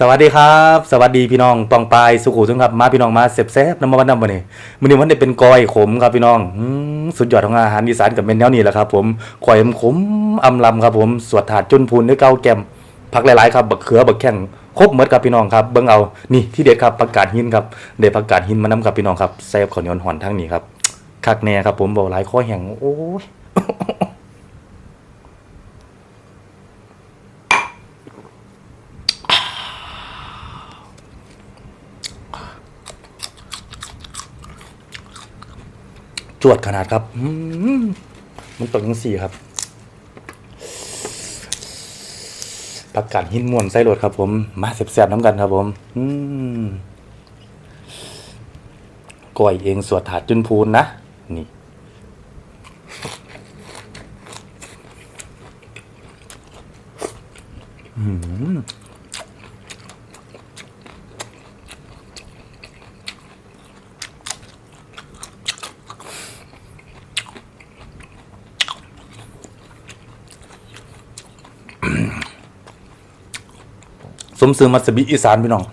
สวัสดีครับ สวัสดีพี่น้องปองปายสุขุมครับมาพี่น้องมาเสบแซบน้ำมันวันน้ำมันนี่มื้อนี้วันนี้เป็นกอยขมครับพี่น้องสุดยอดของอาหารอีสานกับเป็นแนวนี้แหละครับ ผมกอยขมอำลำครับผมสวดถาดจุนพูนด้วยเกาแกมผักหลายๆครับบักเขือบักแข้งครบหมดครับพี่น้องครับเบิ่งเอานี่ที่เด็ดครับผักกาดหินครับเด็ดผักกาดหินมานํครับพี่น้องครับแซ่บข้าวเหนียวหอนทั้งนี้ครับคักแน่ครับผมบอกหลายข้อแห้งโอ้ย จวดขนาดครับมันตกยังสี่ครับประกาศหินม่วนไส้โรถครับผม มาเสียบๆน้ำกันครับผม อืมก่อยเองสวดถาดจุนพูนนะ นี่ อืม สมซื้อมัสบิอีสานพี่น้อง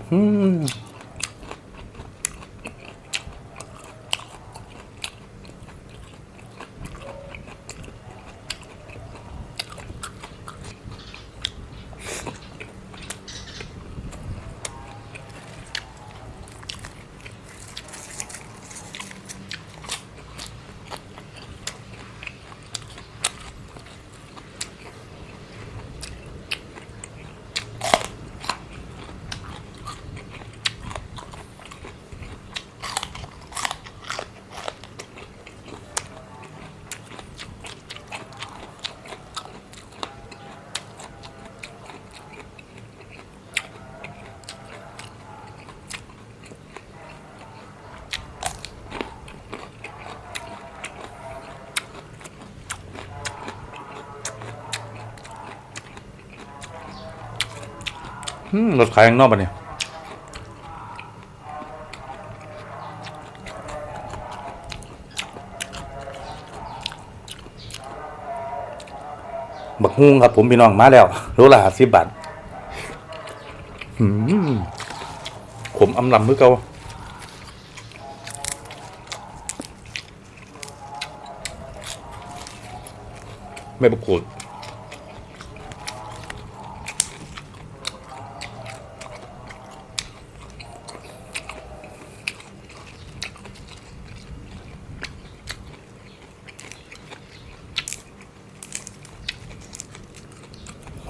รถขายข้างนอกปะเนี่ยบักฮุ้งครับผมพี่น้องมาแล้วโลละสิบบาทอืมผมอำลำเมื่อเก่าไม่ประกวด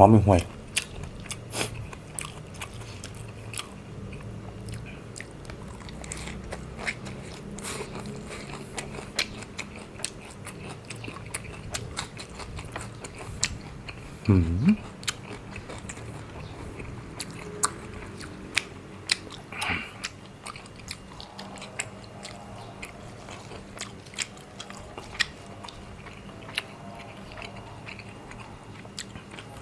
หอมมีห่วยหืม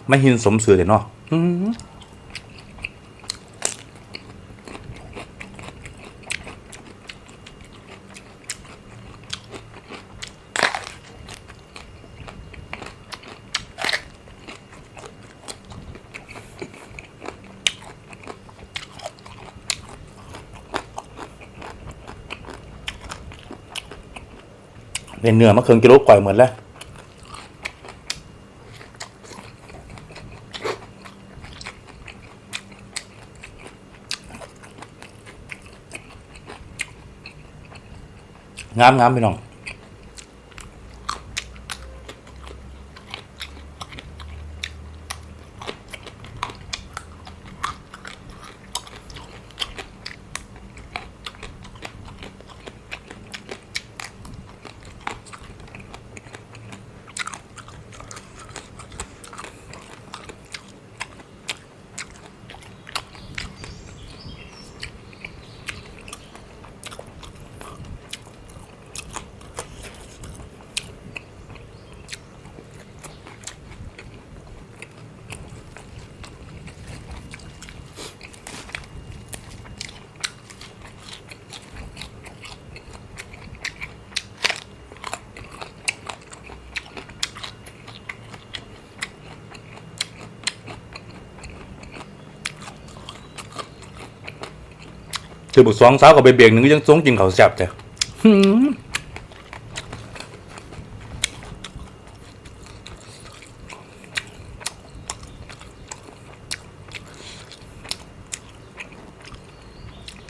ไม่หินสมสื่อเลยเนาะเนเนื้อมะเขือกิโลก่อยเหมือนแล้ว งามงามพี่น้อง คือบุกสองสาวกับไปเบียงหนึ่งยังสงกินเขาแซ่บแต่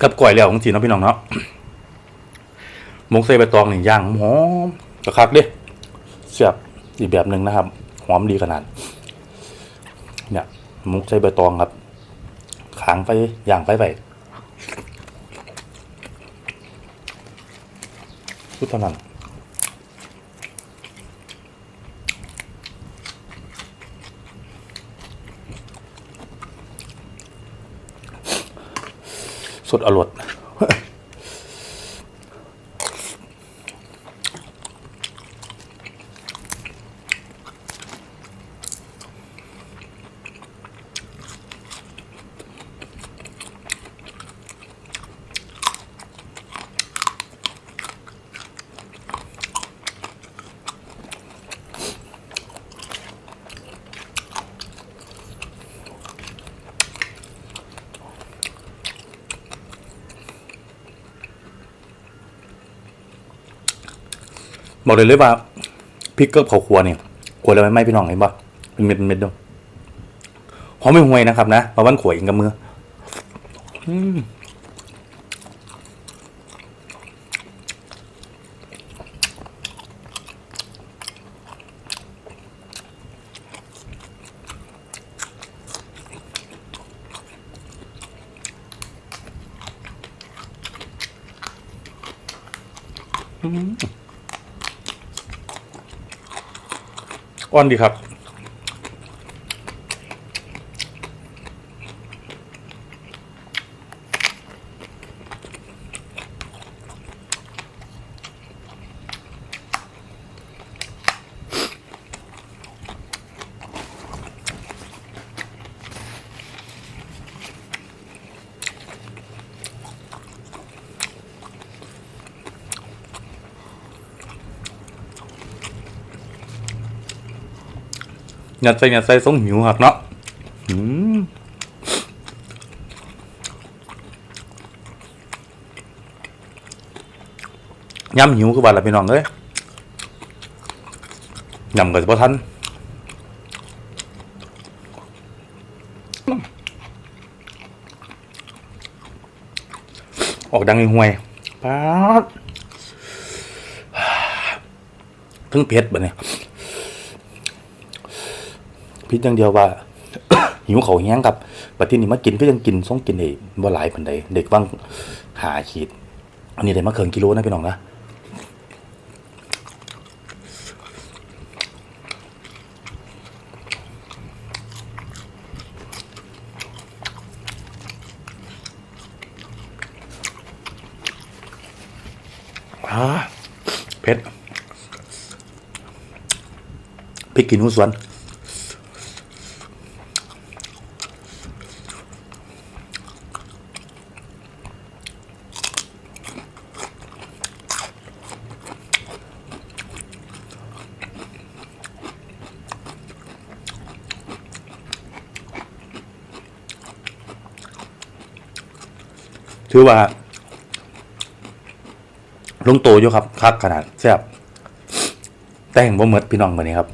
กับก่อยแล้วของจีนเนาะพี่น้องเนาะมกใส่ใบตองหนี่งย่างหอมกระคักด้เสียบอีกแบบหนึ่งนะครับ หอมดีขนาด เนี่ยหมกใส่ใบตองครับขางไปย่างไปไป พูดเท่านั้นสุดอร่อย บอกเลยเลยว่าพริกเกลือเขาครัวเนี่ยครัวแล้วไม่ไหม่พี่น้องเห็นปะเป็นเม็ดเป็นเม็ดด้วยหอมไม่ห่วยนะครับนะมาวันขวยเองกับมืออืม อ่อนดีครับ ยัดใส่ยัดใส่ทรงหิวหักเนาะอืมยำหิวคือบัดละ พี่น้องเอ้ยยำกับพ่ทันออกดังห่วยๆป๊าดเพิ่งเดียพิษอย่างเดียวว่า หิวเขาแห้งครับบัดที่นี่มากินก็ยังกินส่งกินเองบ่หลายปันใดเด็กว่างหาขีด อันนี้ได้มาเคิงกิโลนะพี่น้องนะอ่าเผ็ดพริกกินหูสวน ถือว่าลงโตอยู่ครับคักขนาดแซ่บแต่งบ่หมดพี่น้องมื้อนี้ครับ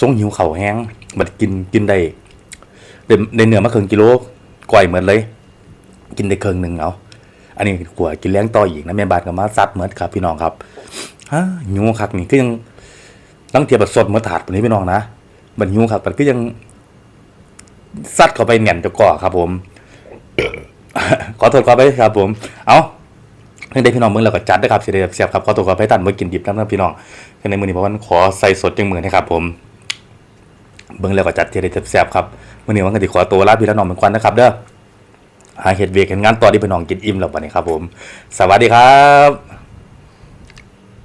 ทรงหิวเข่าแห้งบัดกินกินได้ได้ได้เนื้อมาครึ่งกิโลก่อยเหมือนเลย กินได้ครึ่งหนึ่งเอาอันนี้กลัวกินแรงต่ออีกนะแม่บาดก็มาซัดเหมือนครับ พี่น้องครับฮะหิวคักนี่ก็ยังตั้งเทียบสดเหมือนถาดปานนี้พี่น้องนะบัดหิวคักบัดก็ยังซัดเข้าไปแหน่นจะก่อครับ ผม ขอโทษขอไปครับผมเอาเรื่องได้พี่น้องมึงเราก็จัดนะครับเสียดายเสียบครับขอตัวขอไปตัดเมื่อกินดิบน้ำนะพี่น้องในมือนี้เพราะว่าขอใส่สดจังมือนะครับผมเบิ่งแล้วก็จัดเสียดายเสียบครับมือนี้วันกันติขอตัวลาพี่และน้องเหมือนกันนะครับเด้อหาเห็ดเวกเห็นงานต่อที่พี่น้องกินอิ่มแล้ววันนี้ครับผม สวัสดีครับ